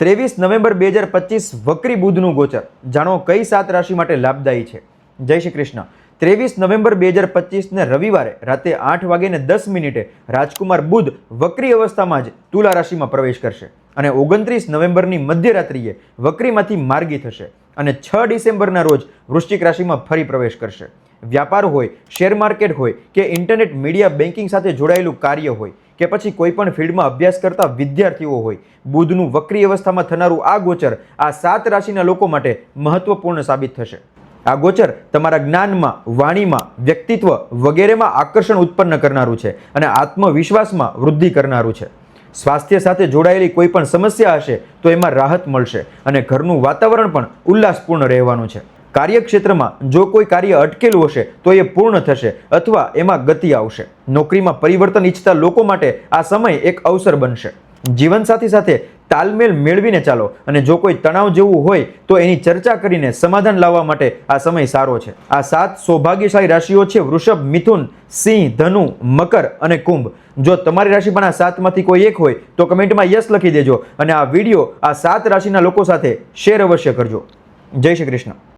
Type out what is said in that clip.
ત્રેવીસ નવેમ્બર બે હજાર પચીસ વક્રી બુધનું ગોચર. જાણો કઈ સાત રાશિ માટે લાભદાયી છે? જય શ્રી કૃષ્ણ. ત્રેવીસ નવેમ્બર બે હજાર પચીસને રવિવારે રાતે આઠ વાગ્યે દસ મિનિટે રાજકુમાર બુધ વક્રી અવસ્થામાં જ તુલા રાશિમાં પ્રવેશ કરશે અને ઓગણત્રીસ નવેમ્બરની મધ્યરાત્રિએ વક્રીમાંથી માર્ગી થશે અને છ ડિસેમ્બરના રોજ વૃશ્ચિક રાશિમાં ફરી પ્રવેશ કરશે. વ્યાપાર હોય, શેર માર્કેટ હોય કે ઇન્ટરનેટ મીડિયા બેન્કિંગ સાથે જોડાયેલું કાર્ય હોય કે પછી કોઈ પણ ફિલ્ડમાં અભ્યાસ કરતા વિદ્યાર્થીઓ હોય, બુધનું વક્રી અવસ્થામાં થનારું આ ગોચર આ સાત રાશિના લોકો માટે મહત્વપૂર્ણ સાબિત થશે. આ ગોચર તમારા જ્ઞાનમાં, વાણીમાં, વ્યક્તિત્વ વગેરેમાં આકર્ષણ ઉત્પન્ન કરનારું છે અને આત્મવિશ્વાસમાં વૃદ્ધિ કરનારું છે. સ્વાસ્થ્ય સાથે જોડાયેલી કોઈ પણ સમસ્યા હશે તો એમાં રાહત મળશે અને ઘરનું વાતાવરણ પણ ઉલ્લાસપૂર્ણ રહેવાનું છે. કાર્યક્ષેત્રમાં જો કોઈ કાર્ય અટકેલું હશે, તો એ પૂર્ણ થશે અથવા એમાં ગતિ આવશે. નોકરીમાં પરિવર્તન ઈચ્છતા લોકો માટે આ સમય એક અવસર બનશે. જીવનસાથી સાથે તાલમેલ મેળવીને ચાલો અને જો કોઈ તણાવ જેવું હોય, તો એની ચર્ચા કરીને સમાધાન લાવવા માટે આ સમય સારો છે. આ સાત સૌભાગ્યશાળી રાશિઓ છે વૃષભ, મિથુન, સિંહ, ધનુ, મકર અને કુંભ. જો તમારી રાશિ પણ આ સાતમાંથી કોઈ એક હોય, તો કમેન્ટમાં યસ લખી દેજો અને આ વીડિયો આ સાત રાશિના લોકો સાથે શેર અવશ્ય કરજો. જય શ્રી કૃષ્ણ.